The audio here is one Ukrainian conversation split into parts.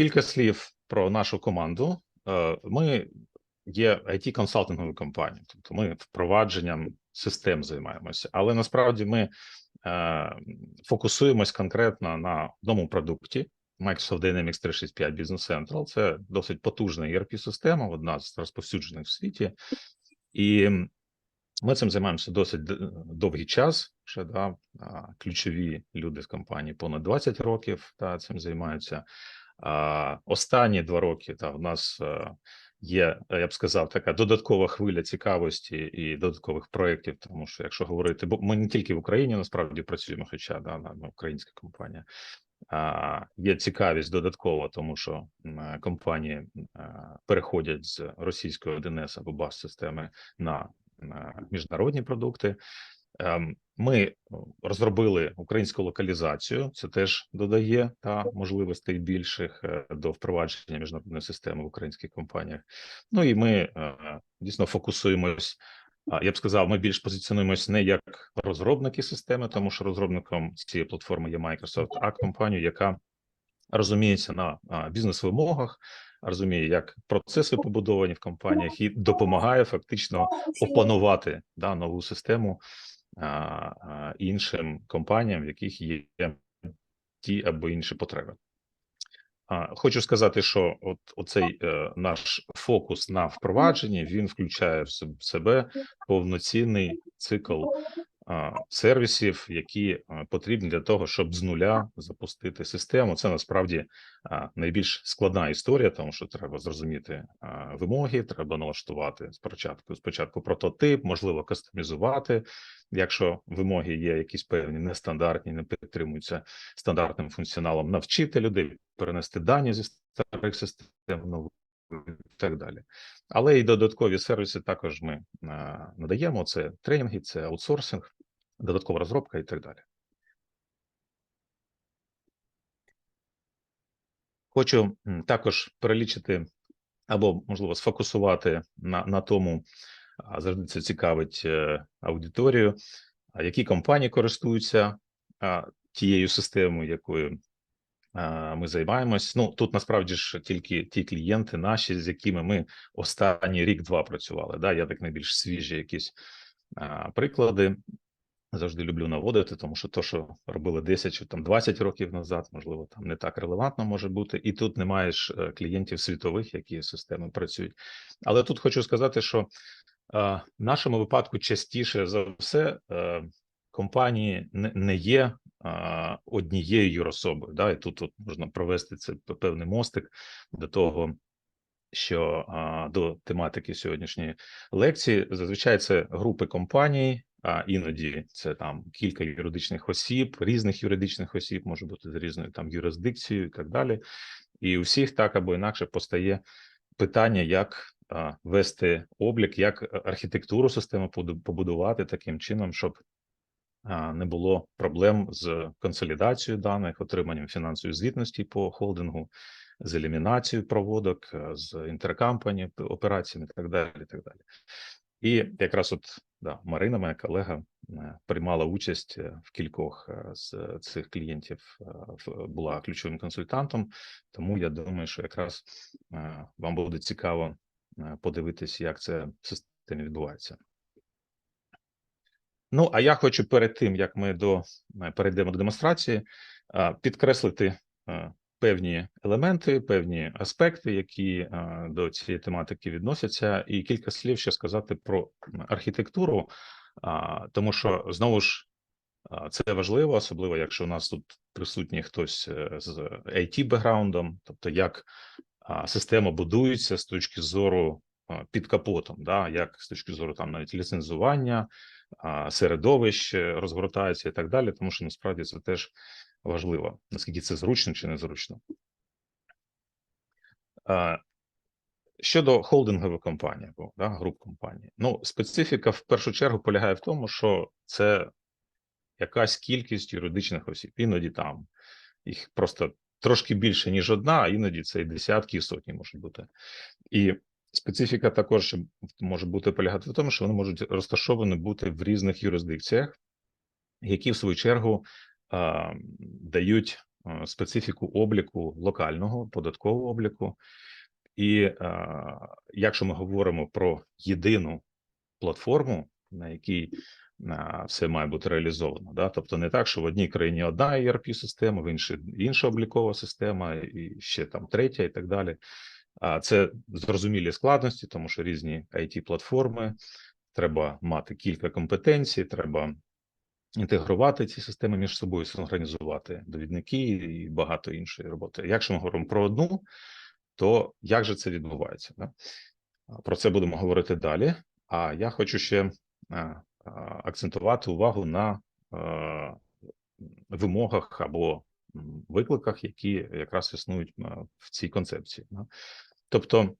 кілька слів про нашу команду. Е, Ми є it консалтинговою компанією, тобто ми впровадженням систем займаємося, але насправді ми е, фокусуємось конкретно на одному продукті. Microsoft Dynamics 365 Business Central. Це досить потужна ERP-система, одна з розповсюджених в світі, і ми цим займаємося досить довгий час. Ще да, ключові люди з компанії понад 20 років та цим займаються. Останні два роки та в нас е, є, я б сказав, така додаткова хвиля цікавості і додаткових проєктів. Тому що, якщо говорити, бо ми не тільки в Україні насправді працюємо, хоча да, ми українська компанія. Є цікавість додаткова, тому що е, компанії е, переходять з російської 1С або баз системи на міжнародні продукти. Ем, Ми розробили українську локалізацію. Це теж додає та можливостей більших е, до впровадження міжнародної системи в українських компаніях. Ну і ми е, дійсно фокусуємось. Я б сказав, ми більш позиціонуємось не як розробники системи, тому що розробником цієї платформи є Microsoft, а компанію, яка розуміється на бізнес-вимогах, розуміє, як процеси побудовані в компаніях, і допомагає фактично опанувати да, нову систему іншим компаніям, в яких є ті або інші потреби. Хочу сказати, що от оцей е, наш фокус на впровадженні він включає в себе повноцінний цикл сервісів, які потрібні для того, щоб з нуля запустити систему. Це насправді найбільш складна історія, тому що треба зрозуміти вимоги, треба налаштувати спочатку спочатку прототип, можливо, кастомізувати. Якщо вимоги є якісь певні нестандартні, не підтримуються стандартним функціоналом, навчити людей перенести дані зі старих систем нову і так далі. Але і додаткові сервіси також ми надаємо: це тренінги, це аутсорсинг, додаткова розробка і так далі. Хочу також перелічити або, можливо, сфокусувати на, на тому, завжди це цікавить е, аудиторію, які компанії користуються тією системою, якою ми займаємось. Ну тут насправді ж тільки ті клієнти наші, з якими ми останній рік-два працювали. Да, я так найбільш свіжі якісь приклади. Завжди люблю наводити, тому що то, що робили 10 чи там 20 років назад, можливо, там не так релевантно може бути, і тут немає ж е, клієнтів світових, які системи працюють. Але тут хочу сказати, що е, в нашому випадку частіше за все е, компанії не, не є однією юрособою. Да? І тут, тут можна провести це певний мостик до того, що а, до тематики сьогоднішньої лекції зазвичай це групи компаній, а іноді це там кілька юридичних осіб, різних юридичних осіб, може бути з різною там юрисдикцією і так далі. І у всіх так або інакше постає питання, як вести облік, як е, архітектуру системи побудувати таким чином, щоб не було проблем з консолідацією даних, отриманням фінансової звітності по холдингу, з елімінацією проводок, е, з інтеркампані операціями і так далі. І так далі. І якраз от да, Марина, моя колега, е, приймала участь е, в кількох з цих клієнтів, була ключовим консультантом. Тому я думаю, що якраз вам буде цікаво подивитись, як це в системі відбувається. Ну, а я хочу перед тим, як ми до е, перейдемо до демонстрації, е, підкреслити е, певні елементи, певні аспекти, які е, до цієї тематики відносяться, і кілька слів ще сказати про архітектуру, тому що знову ж це важливо, особливо якщо у нас тут присутній хтось е, з it бекграундом, тобто як система будується з точки зору під капотом, да, як з точки зору там навіть ліцензування, а, середовищ е, розгортається і так далі, тому що насправді це теж важливо, наскільки це зручно чи незручно. Щодо холдингової компанії або да, груп компаній, ну специфіка в першу чергу полягає в тому, що це якась кількість юридичних осіб. Іноді там їх просто трошки більше, ніж одна, а іноді це і десятки, і сотні можуть бути. І специфіка також може бути полягати в тому, що вони можуть розташовані бути в різних юрисдикціях, які в свою чергу дають специфіку обліку локального податкового обліку. І якщо ми говоримо про єдину платформу, на якій все має бути реалізовано, да? тобто не так, що в одній країні одна erp система, в іншій інша облікова система, і ще там третя, і так далі. А це зрозумілі складності, тому що різні it платформи треба мати кілька компетенцій, треба інтегрувати ці системи між собою, синхронізувати довідники і багато іншої роботи. Якщо ми говоримо про одну, то як же це відбувається? Да? Про це будемо говорити далі. А я хочу ще акцентувати увагу на вимогах або викликах, які якраз існують в цій концепції. Тобто,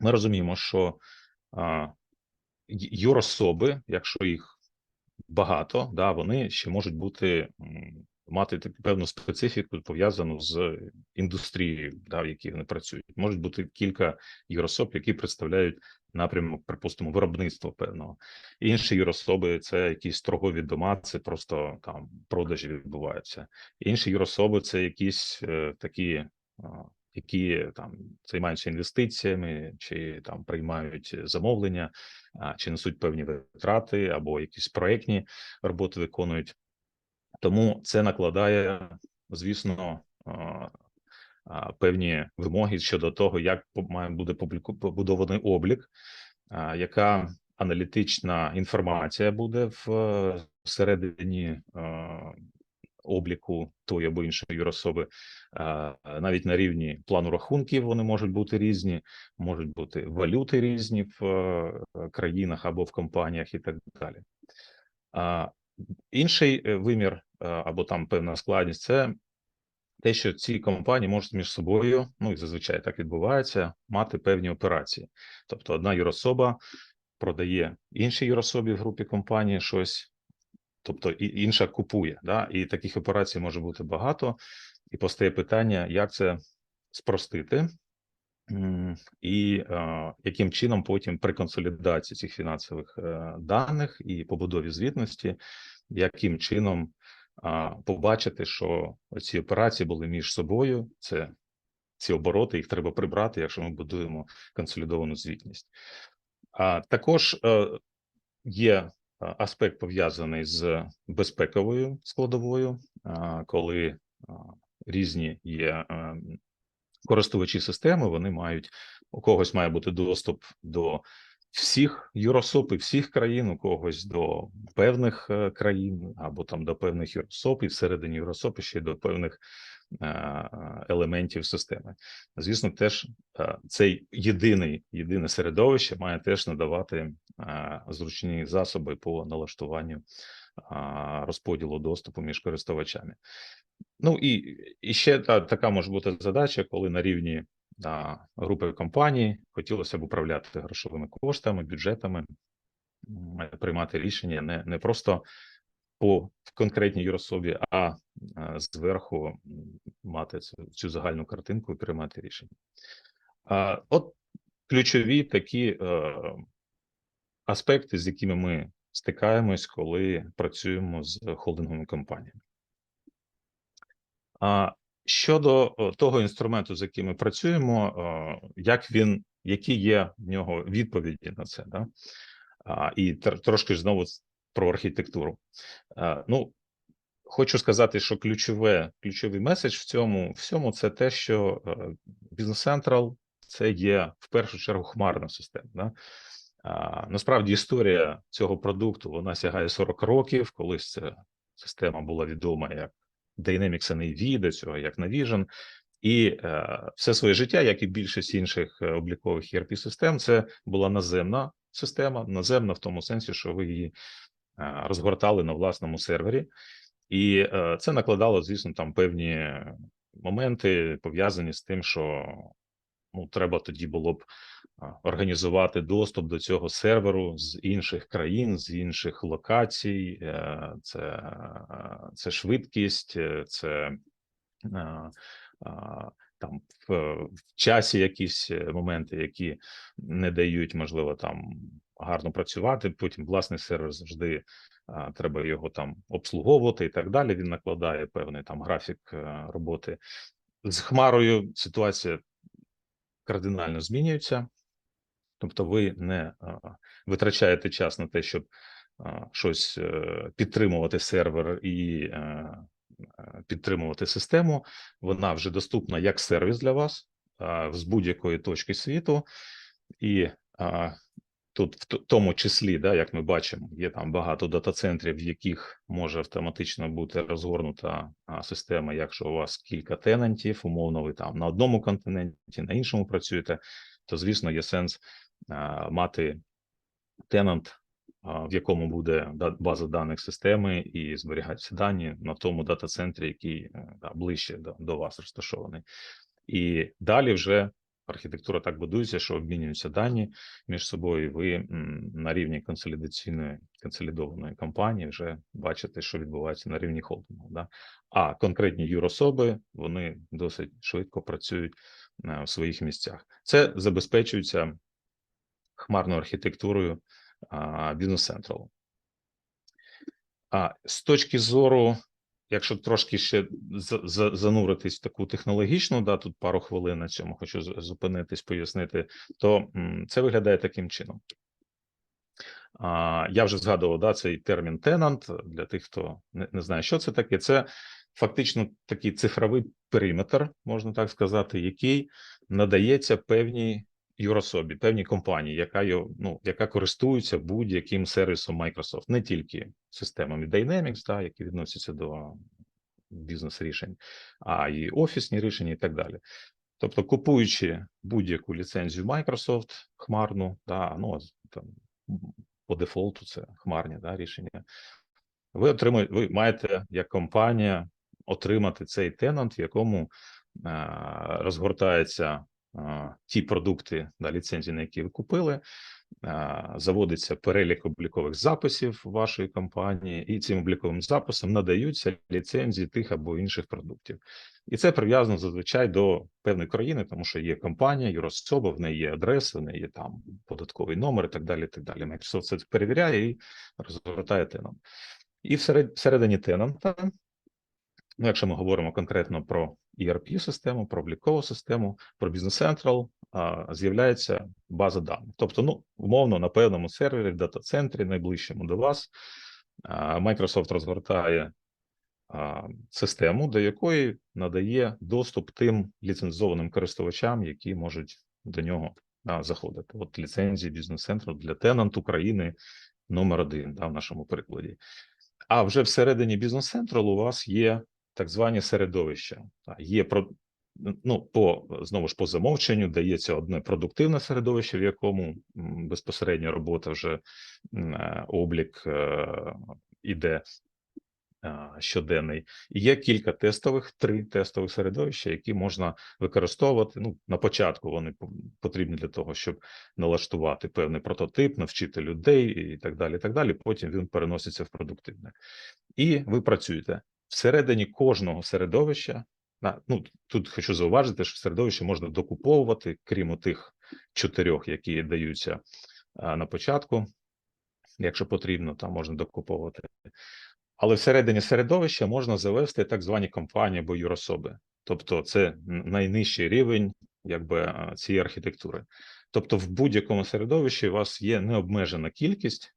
ми розуміємо, що юрособи, якщо їх багато, да, вони ще можуть бути мати певну специфіку пов'язану з індустрією, да, в якій вони працюють. Можуть бути кілька юрособ, які представляють напрямок, припустимо, виробництва певного. Інші юрособи це якісь торгові дома, це просто там продажі відбуваються. Інші юрособи це якісь е, такі. Які там займаються інвестиціями, чи там приймають замовлення, чи несуть певні витрати, або якісь проектні роботи виконують. Тому це накладає, звісно, певні вимоги щодо того, як має публіку- побудований облік, яка аналітична інформація буде е, всередині обліку тої або іншої юрособи, навіть на рівні плану рахунків вони можуть бути різні, можуть бути валюти різні в е, країнах або в компаніях, і так далі. Інший е, вимір е, або там певна складність це те, що ці компанії можуть між собою, ну і зазвичай так відбувається, мати певні операції. Тобто, одна юрособа продає іншій юрособі в групі компанії щось, тобто інша купує. Да? І таких операцій може бути багато, і постає питання, як це спростити. І е, яким чином потім при консолідації цих фінансових е, даних і побудові звітності, яким чином побачити, що ці операції були між собою, це ці обороти, їх треба прибрати, якщо ми будуємо консолідовану звітність. А також е, є аспект пов'язаний з безпековою складовою, коли різні є е, користувачі системи, вони мають у когось має бути доступ до всіх юросоп і всіх країн, у когось до певних е, країн або там до певних юросоп, і всередині юросоп і ще до певних елементів системи. Звісно, теж е, цей єдиний єдине середовище має теж надавати е, зручні засоби по налаштуванню розподілу доступу між користувачами. Ну і, і ще та, така може бути задача, коли на рівні а, групи компаній хотілося б управляти грошовими коштами, бюджетами, приймати рішення не, не просто по конкретній юрособі, а, зверху мати цю, цю загальну картинку і приймати рішення. От ключові такі е, аспекти, з якими ми стикаємось, коли працюємо з холдинговими компаніями. Щодо того інструменту, з яким ми працюємо, о, як він, які є в нього відповіді на це, да? і тр- трошки ж знову про архітектуру. А, ну, хочу сказати, що ключове, ключовий меседж в цьому всьому це те, що е, Business Central це є в першу чергу хмарна система. Да? А, насправді історія цього продукту вона сягає 40 років. Колись ця система була відома як Dynamics NAV, до цього як Navision. І е, все своє життя, як і більшість інших е, облікових erp систем це була наземна система, наземна в тому сенсі, що ви її е, розгортали на власному сервері, і е, це накладало, звісно, там певні моменти пов'язані з тим, що ну, треба тоді було б організувати доступ до цього серверу з інших країн, з інших локацій. Е, Це, е, це швидкість, е, це е, там в, в часі якісь е, моменти, які не дають, можливо, там гарно працювати. Потім власний сервер завжди а, треба його там обслуговувати і так далі. Він накладає певний там графік е, роботи. З Хмарою ситуація кардинально змінюється. Тобто, ви не а, витрачаєте час на те, щоб а, щось е, підтримувати сервер і е, е, підтримувати систему. Вона вже доступна як сервіс для вас а, з будь-якої точки світу, і а, тут, в тому числі, да, як ми бачимо, є там багато дата-центрів, в яких може автоматично бути розгорнута система. Якщо у вас кілька тенантів, умовно, ви там на одному континенті, на іншому працюєте, то звісно є сенс а, мати тенант, а, в якому буде база даних системи і зберігаються дані на тому дата-центрі, який е, да, ближче до, до вас розташований. І далі вже архітектура так будується, що обмінюються дані між собою. і Ви на рівні консолідаційної консолідованої компанії вже бачите, що відбувається на рівні холдингу. Да? А конкретні юрособи вони досить швидко працюють е, в своїх місцях. Це забезпечується хмарною архітектурою Central. А з точки зору, якщо трошки ще за- за- зануритись в таку технологічну, да, тут пару хвилин на цьому хочу зупинитись, пояснити, то це виглядає таким чином. Я вже згадував да, цей термін тенант для тих, хто не знає, що це таке. Це фактично такий цифровий периметр, можна так сказати, який надається певній юрособі, певній компанії, яка ну, яка користується будь-яким сервісом Microsoft, не тільки системами Dynamics, да, які відносяться до бізнес-рішень, а і офісні рішення, і так далі. Тобто, купуючи будь-яку ліцензію Microsoft хмарну, да, ну там по дефолту це хмарні да, рішення. Ви отримуєте, ви маєте як компанія отримати цей тенант, в якому е, розгортаються е, ті продукти да, ліцензії, на які ви купили. Заводиться перелік облікових записів вашої компанії, і цим обліковим записом надаються ліцензії тих або інших продуктів. І це прив'язано зазвичай до певної країни, тому що є компанія, юрособа, в неї є адреса, в неї є там податковий номер і так далі. і так далі. Microsoft це перевіряє і розгортає тенант. І всередині тенанта, ну, якщо ми говоримо конкретно про ERP-систему, про облікову систему, про Business Central, з'являється база даних. Тобто, ну, умовно, на певному сервері, в дата-центрі, найближчому до вас, Microsoft розгортає систему, до якої надає доступ тим ліцензованим користувачам, які можуть до нього заходити. От ліцензії Business Central для Tenant України номер один да, в нашому прикладі. А вже всередині Central у вас є так звані середовища. Є ну по знову ж по замовченню дається одне продуктивне середовище, в якому безпосередньо робота вже е, облік е, іде е, щоденний. І є кілька тестових, три тестових середовища, які можна використовувати. Ну, на початку вони потрібні для того, щоб налаштувати певний прототип, навчити людей і так далі. І так далі. Потім він переноситься в продуктивне. І ви працюєте всередині кожного середовища. Ну, тут хочу зауважити, що середовище можна докуповувати, крім тих чотирьох, які даються на початку. Якщо потрібно, там можна докуповувати. Але всередині середовища можна завести так звані компанії або юрособи. Тобто, це найнижчий рівень якби цієї архітектури. Тобто, в будь-якому середовищі у вас є необмежена кількість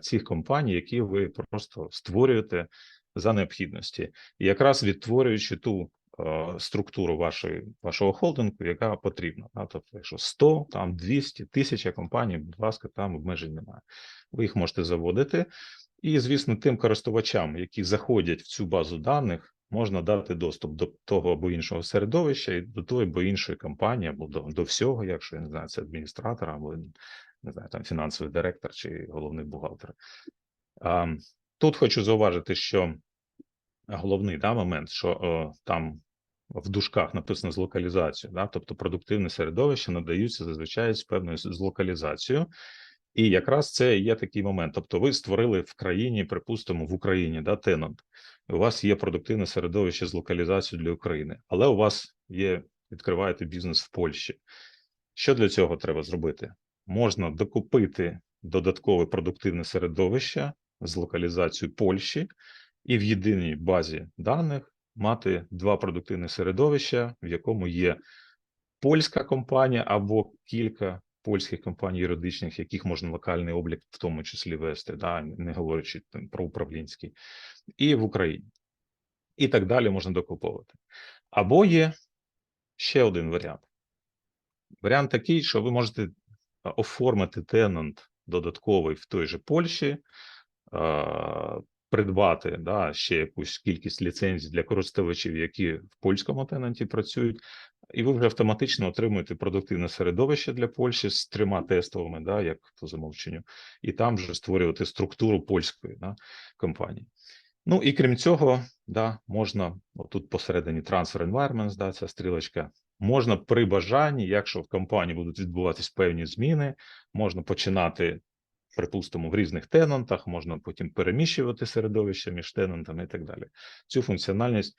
цих компаній, які ви просто створюєте за необхідності, якраз відтворюючи ту е, структуру вашої вашого холдингу, яка потрібна. Тобто, якщо 100, там 200, 1000 компаній, будь ласка, там обмежень немає. Ви їх можете заводити, і звісно, тим користувачам, які заходять в цю базу даних. Можна дати доступ до того або іншого середовища і до тої або іншої компанії, або до, до всього, якщо я не знаю, це адміністратор, або не знаю, там фінансовий директор чи головний бухгалтер. А, тут хочу зауважити, що головний да, момент, що о, там в дужках написано з локалізацією, да, тобто продуктивне середовище надаються зазвичай з певною з локалізацією. І якраз це є такий момент. Тобто, ви створили в країні, припустимо, в Україні да, тенант. У вас є продуктивне середовище з локалізацією для України, але у вас є відкриваєте бізнес в Польщі. Що для цього треба зробити? можна докупити додаткове продуктивне середовище з локалізацією Польщі і в єдиній базі даних мати два продуктивні середовища, в якому є польська компанія або кілька польських компаній юридичних, яких можна локальний облік в тому числі вести, да, не говорячи там про управлінський, і в Україні. І так далі можна докуповувати. Або є ще один варіант. Варіант такий, що ви можете оформити тенант додатковий в той же Польщі, придбати да, ще якусь кількість ліцензій для користувачів, які в польському тенанті працюють, і ви вже автоматично отримуєте продуктивне середовище для Польщі з трьома тестовими, да, як по замовченню, і там вже створювати структуру польської да, компанії. Ну і крім цього, да, можна отут посередині Transfer Environments, да, ця стрілочка. Можна при бажанні, якщо в компанії будуть відбуватись певні зміни, можна починати, припустимо, в різних тенантах, можна потім переміщувати середовище між тенантами і так далі. Цю функціональність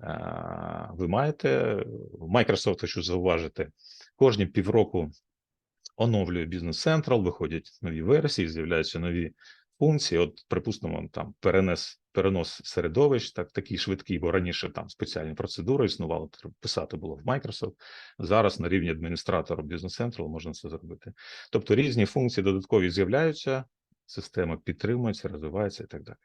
е, ви маєте. Microsoft хочу зауважити, кожні півроку оновлює Business Central, виходять нові версії, з'являються нові функції. От, припустимо, там перенес перенос середовищ, так такий швидкий, бо раніше там спеціальні процедури існували, писати було в Microsoft. Зараз на рівні адміністратора бізнес Central можна це зробити. Тобто різні функції додаткові з'являються, система підтримується, розвивається і так далі.